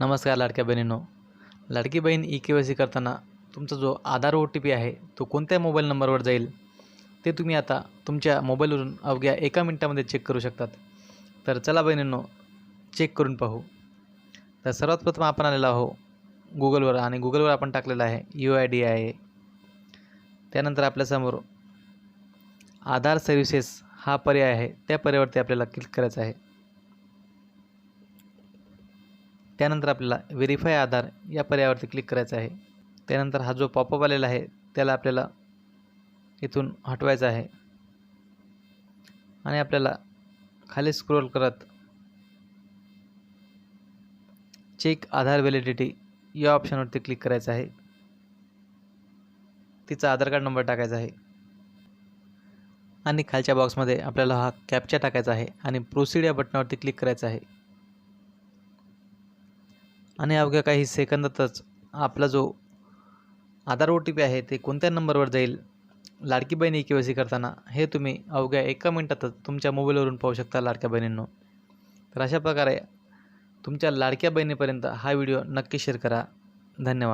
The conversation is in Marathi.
नमस्कार लाडक्या बहिणीनो. लाडकी बहीण ई के वाय सी करताना तुमचा जो आधार ओ टी पी आहे तो कोणत्या मोबाईल नंबरवर जाईल ते तुम्ही आता तुमच्या मोबाईलवरून अवघ्या एका मिनटामध्ये चेक करू शकतात. तर चला बहिणींनो चेक करून पाहू. तर सर्वात प्रथम आपण आलेलो आहो गुगलवर आणि गुगलवर आपण टाकलेलं आहे यू आय डी आहे. त्यानंतर आपल्यासमोर आधार सर्व्हिसेस हा पर्याय आहे त्या पर्यायावरती आपल्याला क्लिक करायचं आहे. त्यानंतर आपल्याला व्हेरीफाय आधार या पर्यायावरती क्लिक करायचं आहे. त्यानंतर हा जो पॉपअप आलेला आहे त्याला आपल्याला इथून हटवायचा आहे. आणि आपल्याला खाली स्क्रोल करत चेक आधार व्हॅलिडिटी या ऑप्शनवरती क्लिक करायचं आहे. तिचा आधार कार्ड नंबर टाकायचा आहे. आणि खालच्या बॉक्समध्ये आपल्याला हा कॅप्चा टाकायचा आहे आणि प्रोसीड या बटनावरती क्लिक करायचं आहे. आणि अवघ्या काही सेकंदातच आपला जो आधार ओ टी पी आहे ते कोणत्या नंबरवर जाईल लाडकी बहिणी के वाय सी करताना हे तुम्ही अवघ्या एका मिनटातच तुमच्या मोबाईलवरून पाहू शकता लाडक्या बहिणींनो. तर अशा प्रकारे तुमच्या लाडक्या बहिणीपर्यंत हा व्हिडिओ नक्की शेअर करा. धन्यवाद.